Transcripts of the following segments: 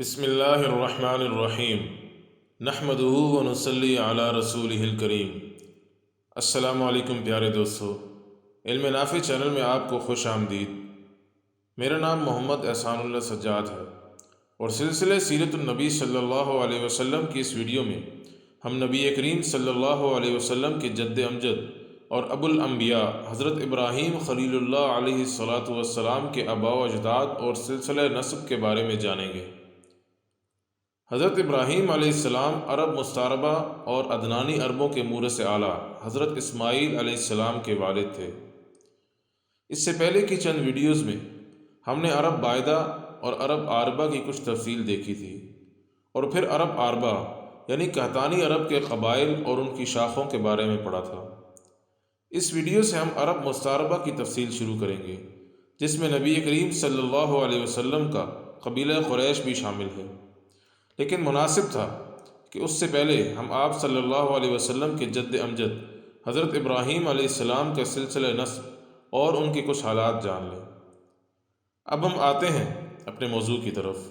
बसमीम नहमदू वनसली अला रसूल करीम। अस्सलाम प्यारे दोस्तों। इल्म नाफी चैनल में आपको खुश आमदीद। मेरा नाम मोहम्मद एहसानुल्ला सज्जाद है। और सिलसिले सीरतुलनबी सल्लल्लाहु अलैहि वसल्लम की इस वीडियो में हम नबी करीम सल्लल्लाहु अलैहि के जद्द अमजद और अबुल अम्बिया हज़रत इब्राहीम ख़लीलुल्लाह अलैहिस्सलाम के अबा अजदाद और सिलसिले नस्ब के बारे में जानेंगे। हज़रत इब्राहीम आसमाम अरब मुस्तारबा और अदनानी अरबों के मूरस आला हज़रत इस्माईल आसमाम के वालिद थे। इससे पहले की चंद वीडियोज़ में हमने अरब बायदा और अरब आरबा की कुछ तफसील देखी थी और फिर अरब आरबा, यानी कहतानी अरब के कबाइल और उनकी शाखों के बारे में पढ़ा था। इस वीडियो से हम अरब मुस्तारबा की तफसील शुरू करेंगे, जिसमें नबी करीम सल्लल्लाहु अलैहि का कबीला क़ुरैश भी शामिल है। लेकिन मुनासिब था कि उससे पहले हम आप सल्लल्लाहु अलैहि वसल्लम के जद्द अमजद, हज़रत इब्राहीम अलैहिस्सलाम का सिलसिला नस्ब और उनके कुछ हालात जान लें। अब हम आते हैं अपने मौजू की तरफ़।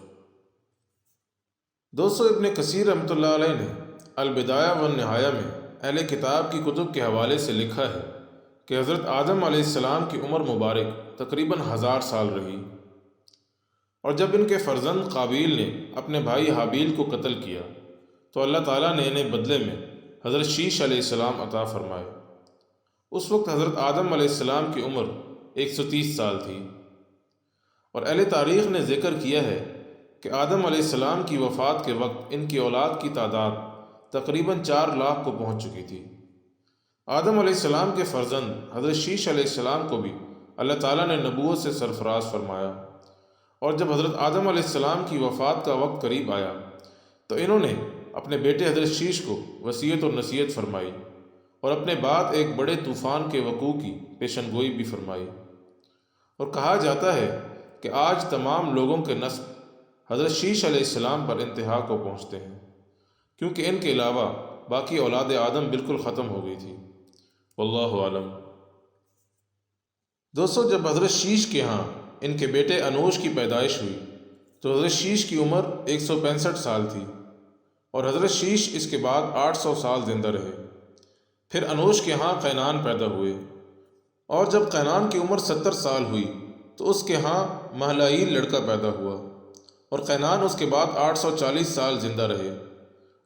दोस्तों, इबन कसीर रमत ने अलबिदाया व नहाया में अहल किताब की कुतुब के हवाले से लिखा है कि हज़रत आदम आसमाम की उम्र मुबारक तकरीबन हज़ार साल रही। और जब इनके फ़र्जंद काबिल ने अपने भाई हाबील को कत्ल किया तो अल्लाह ताला ने इन्हें बदले में हज़रत शीश अलैहिस्सलाम अता फ़रमाए। उस वक्त हज़रत आदम अलैहिस्सलाम की उम्र 130 साल थी। और अहल तारीख़ ने ज़िक्र किया है कि आदम अलैहिस्सलाम की वफ़ात के वक्त इनकी औलाद की तादाद तकरीबन चार लाख को पहुँच चुकी थी। आदम अलैहिस्सलाम के फ़र्जंद हज़रत शीश अलैहिस्सलाम को भी अल्लाह ताला ने नबूत से सरफराज फरमाया। और जब हज़रत आदम आसमाम की वफ़ात का वक्त करीब आया तो इन्होंने अपने बेटे हज़रत शीश को वसीयत और नसीहत फरमाई और अपने बाद एक बड़े तूफ़ान के वकू की पेशन गोई भी फरमाई। और कहा जाता है कि आज तमाम लोगों के नस्ब हज़रत शीश अलैहिस्सलाम पर इंतहा को पहुँचते हैं, क्योंकि इनके अलावा बाकी औलाद आदम बिल्कुल ख़त्म हो गई थी। वल्लाह आलम। दोस्तों, जब हज़रत शीश के यहाँ इनके बेटे अनूश की पैदाइश हुई। तो हज़रत शीश की उम्र एक सौ पैंसठ साल थी और हज़रत शीश इसके बाद आठ सौ साल ज़िंदा रहे। फिर अनूश के यहाँ कैनान पैदा हुए और जब कैनान की उम्र सत्तर साल हुई तो उसके यहाँ महलाइल लड़का पैदा हुआ और कैनान उसके बाद आठ सौ चालीस साल ज़िंदा रहे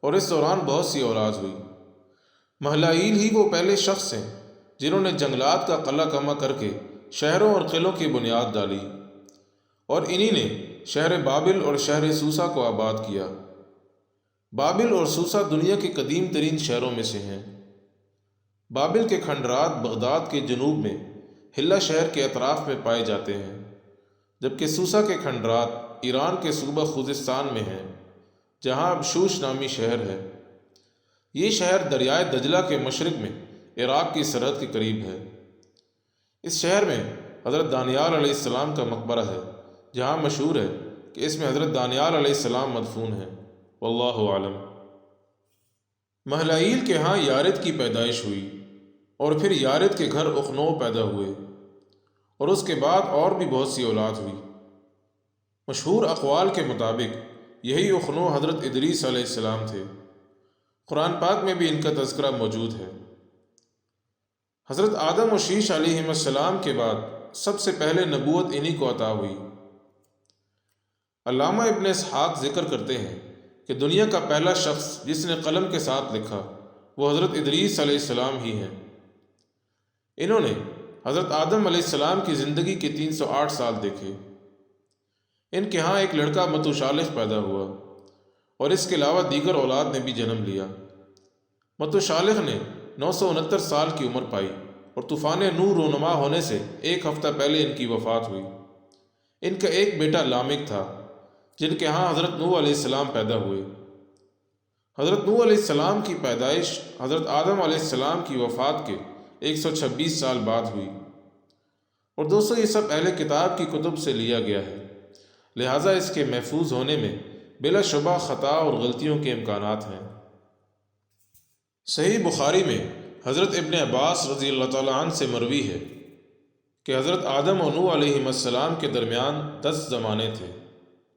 और इस दौरान बहुत सी औलाद हुई। महलाइल ही वो पहले शख्स हैं जिन्होंने जंगलात का कला कमा करके शहरों और किलों की बुनियाद डाली और इन्हीं ने शहर बाबिल और शहर सूसा को आबाद किया। बाबिल और सूसा दुनिया के कदीम तरीन शहरों में से हैं। बाबिल के खंडरात बगदाद के जनूब में हिल्ला शहर के अतराफ में पाए जाते हैं, जबकि सूसा के खंडरात ईरान के सूबा खुजिस्तान में हैं, जहाँ अब शूश नामी शहर है। ये शहर दरियाए दजला के मशरक़ में इराक़ की सरहद के करीब है। इस शहर में हज़रत दानियाल का मकबरा है, जहाँ मशहूर है कि इसमें हज़रत दानियाल मदफून है। वल्लाहु महलाइल के यहाँ यारिद की पैदाइश हुई और फिर यारिद के घर उखनो पैदा हुए और उसके बाद और भी बहुत सी औलाद हुई। मशहूर अकवाल के मुताबिक यही उखनो हज़रत इदरीस थे। कुरान पाक में भी इनका तस्करा मौजूद है। हज़रत आदम और शीश सलाम के बाद सबसे पहले नबूत इन्हीं को अता हुई। अलामा इबन इसहाक ज़िक्र करते हैं कि दुनिया का पहला शख्स जिसने कलम के साथ लिखा, वो हज़रत इदरीस सलाम ही हैं। इन्होंने हज़रत आदम सलाम की ज़िंदगी के 308 साल देखे। इनके यहाँ एक लड़का मतुशालिफ पैदा हुआ और इसके अलावा दीगर औलाद ने भी जन्म लिया। मतुशालिफ ने नौ सौ उनहत्तर साल की उम्र पाई और तूफ़ान नूर रोनमा होने से एक हफ़्ता पहले इनकी वफ़ात हुई। इनका एक बेटा लामिक था, जिनके यहाँ हज़रत नू आसमाम पैदा हुए। हज़रत नू आसमाम की पैदाइश हज़रत आदम आसमाम की वफ़ात के 126 साल बाद हुई। और दोस्तों, ये सब अहले किताब की कुतुब से लिया गया है। लिहाजा इसके महफूज होने में बिलाशुबा ख़ता और गलतियों के इम्कान हैं। सही बुखारी में हज़रत इबन अब्बास रज़ी अल्लाह से मरवी है कि हज़रत आदम और नू के दरमियान दस ज़माने थे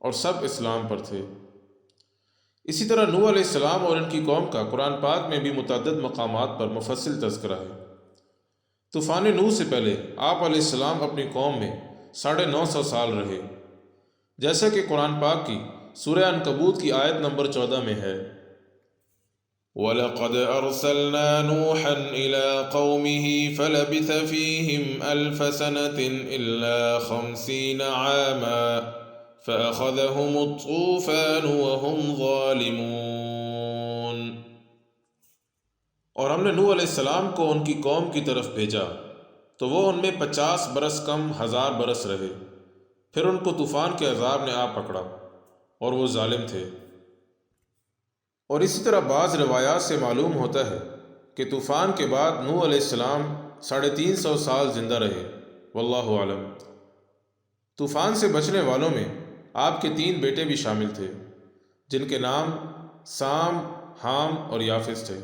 और सब इस्लाम पर थे। इसी तरह नू अलैहिस्सलाम और इनकी कौम का कुरान पाक में भी मुतद मकामात पर मुफसल तस्करा है। तूफ़ान नू से पहले आप अलैहिस्सलाम अपनी कौम में साढ़े नौ सौ साल रहे, जैसा कि कुरान पाक की सूर्य अनकबूत की आयत नंबर चौदह में है। वलक़द अरसलना नूहन इला कौमिही फलबिथ फीहिम अल्फ सनतिन इल्ला खमसीन आमा फअखज़हुम तूफ़ान वहुम ज़ालिमून और हमने नूह अलैहिस्सलाम को उनकी कौम की तरफ़ भेजा तो वो उनमें पचास बरस कम हज़ार बरस रहे फिर उनको तूफ़ान के अजाब ने आ पकड़ा और वो जालिम थे और इसी तरह बाज़ रवायात से मालूम होता है कि तूफ़ान के बाद नू अलैहिस्सलाम साढ़े तीन सौ साल ज़िंदा रहे। वल्लाहु आलम। तूफ़ान से बचने वालों में आपके तीन बेटे भी शामिल थे, जिनके नाम साम, हाम और याफिस थे।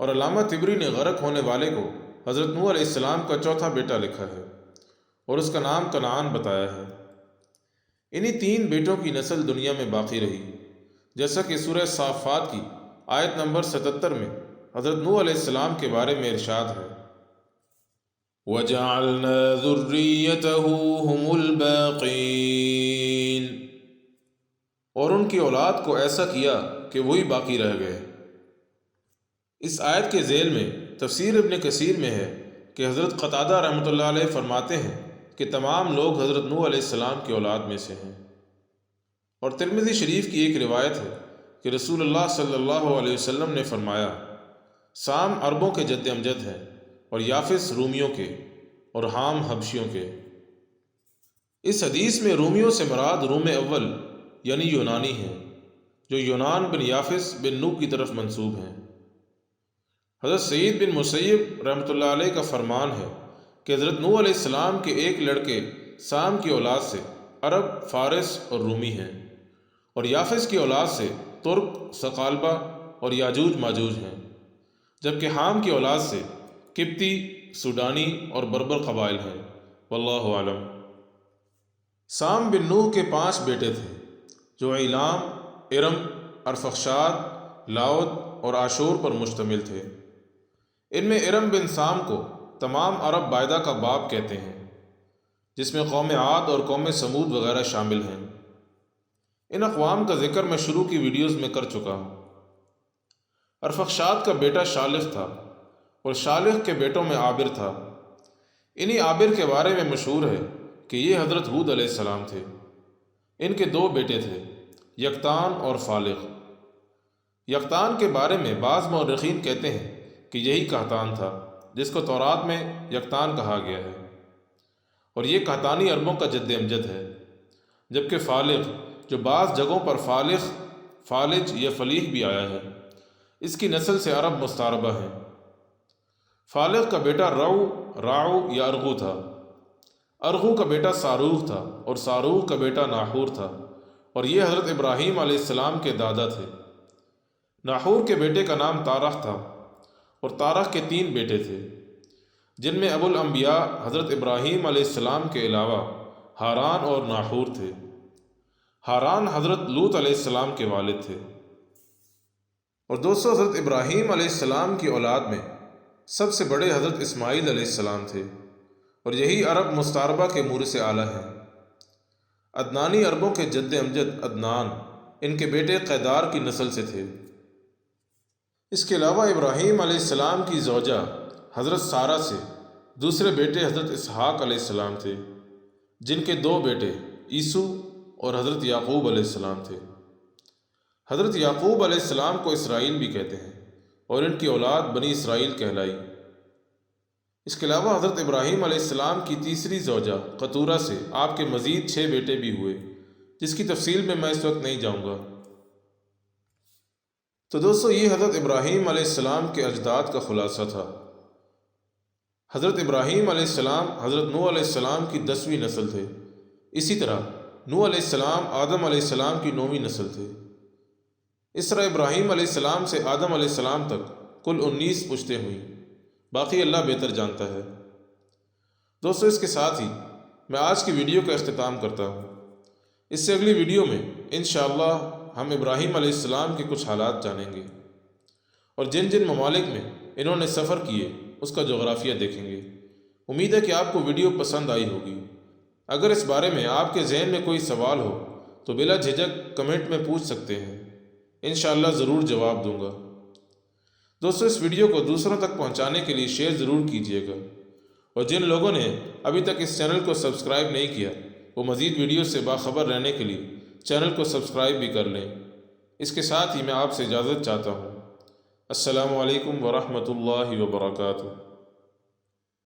और अलामा तिबरी ने गरक होने वाले को हज़रत नू अलैहिस्सलाम का चौथा बेटा लिखा है और उसका नाम कनान बताया है। इन्हीं तीन बेटों की नस्ल दुनिया में बाकी रही। जैसा कि सूरह साफ़ात की आयत नंबर सतहत्तर में हज़रत नू अलैहिस्सलाम के बारे में इरशाद है। और उनकी औलाद को ऐसा किया कि वही बाकी रह गए। इस आयत के ज़ेल में तफसीर इब्न कसीर में है कि हज़रत क़तादा अलैह फरमाते हैं कि तमाम लोग हज़रत नू अलैहिस्सलाम की औलाद में से हैं। और तिरमिज़ी शरीफ की एक रिवायत है कि रसूलुल्लाह सल्लल्लाहु अलैहि वसल्लम ने फरमाया, साम अरबों के जद अमजद हैं और याफिस रूमियों के और हाम हबशियों के। इस हदीस में रूमियों से मराद रूम अव्वल, यानी यूनानी हैं, जो यूनान बिन याफिस बिन नू की तरफ़ मंसूब हैं। हज़रत सईद बिन मुसैब रहमत का फरमान है कि हज़रत नू अलैहिस्सलाम के एक लड़के साम की औलाद से अरब, फारिस और रूमी हैं। और याफिस की औलाद से तुर्क, सकालबा और याजूज माजूज हैं, जबकि हाम की औलाद से किप्ती सूडानी और बरबर कबाइल हैं। वल्लाहु आलम। साम बिन नूह के पाँच बेटे थे, जो इलाम, इरम अरफक्षाद लाउद और आशूर पर मुश्तमिल थे। इनमें इरम बिन साम को तमाम अरब बायदा का बाप कहते हैं, जिसमें कौम आद और कौम समूद वगैरह शामिल हैं। इन अकवाम का ज़िक्र मैं शुरू की वीडियोज़ में कर चुका हूँ। अरफक्षाद का बेटा शालिफ था और शालिफ के बेटों में आबिर था। इन्हीं आबिर के बारे में मशहूर है कि ये हज़रत हूद सलाम थे। इनके दो बेटे थे, यकतान और फालिक यकतान के बारे में बाज़ मौरखीन कहते हैं कि यही कहतान था, जिसको तौरात में यकतान कहा गया है। और ये कहतानी अरबों का जद्द अमजद है, जबकि फालिक जो बाज़ जगहों पर फालिख, फालिज या फलीह भी आया है। इसकी नस्ल से अरब मुस्तारबा है। फालिक का बेटा रऊ राऊ या अरगू था। अरगू का बेटा सारूख था और सारूख का बेटा नाहूर था और ये हज़रत इब्राहीम आसमाम के दादा थे। नाहूर के बेटे का नाम तारख था और तारख के तीन बेटे थे, जिनमें अबुल अम्बिया हज़रत इब्राहीम आसमाम के अलावा हारान और नाहूर थे। हारान हज़रत लूत अलैहिस्सलाम के वालिद थे। और दोस्तों, हज़रत इब्राहीम अलैहिस्सलाम की औलाद में सबसे बड़े हज़रत इस्माईल अलैहिस्सलाम थे। और यही अरब मुस्तारबा के मूर से आला हैं। अदनानी अरबों के जद्द अमजद अदनान इनके बेटे कैदार की नस्ल से थे। इसके अलावा इब्राहीम अलैहिस्सलाम की जोजा हज़रत सारा से दूसरे बेटे हज़रत इसहाक अलैहिस्सलाम थे, जिनके दो बेटे ईसु और हज़रत याकूब अलैहिस्सलाम थे। हज़रत याकूब अलैहिस्सलाम को इसराइल भी कहते हैं और इनकी औलाद बनी इसराइल कहलाई। इसके अलावा हज़रत इब्राहीम अलैहिस्सलाम की तीसरी जोजा कतूरा से आपके मज़ीद छः बेटे भी हुए, जिसकी तफसील में मैं इस वक्त नहीं जाऊँगा। तो दोस्तों, ये हज़रत इब्राहीम अलैहिस्सलाम के अजदाद का ख़ुलासा था। हज़रत इब्राहीम अलैहिस्सलाम, हज़रत नू अलैहिस्सलाम की दसवीं नस्ल थे। इसी तरह नू अलैहिस्सलाम आदम अलैहिस्सलाम की नौवीं नस्ल थे। इस तरह इब्राहीम अलैहिस्सलाम से आदम अलैहिस्सलाम तक कुल उन्नीस पुश्तें हुई। बाकी अल्लाह बेहतर जानता है। दोस्तों, इसके साथ ही मैं आज की वीडियो का अख्ताम करता हूँ। इससे अगली वीडियो में इन हम इब्राहीम अलैहिस्सलाम के कुछ हालात जानेंगे और जिन जिन ममालिक में इन्होंने सफ़र किए, उसका जोग्राफिया देखेंगे। उम्मीद है कि आपको वीडियो पसंद आई होगी। अगर इस बारे में आपके जहन में कोई सवाल हो तो बिला झिझक कमेंट में पूछ सकते हैं। इन ज़रूर जवाब दूँगा। दोस्तों, इस वीडियो को दूसरों तक पहुँचाने के लिए शेयर ज़रूर कीजिएगा। और जिन लोगों ने अभी तक इस चैनल को सब्सक्राइब नहीं किया, वो मज़ीद वीडियो से बाखबर रहने के लिए चैनल को सब्सक्राइब भी कर लें। इसके साथ ही मैं आपसे इजाज़त चाहता हूँ। असलकम वरहमल वर्का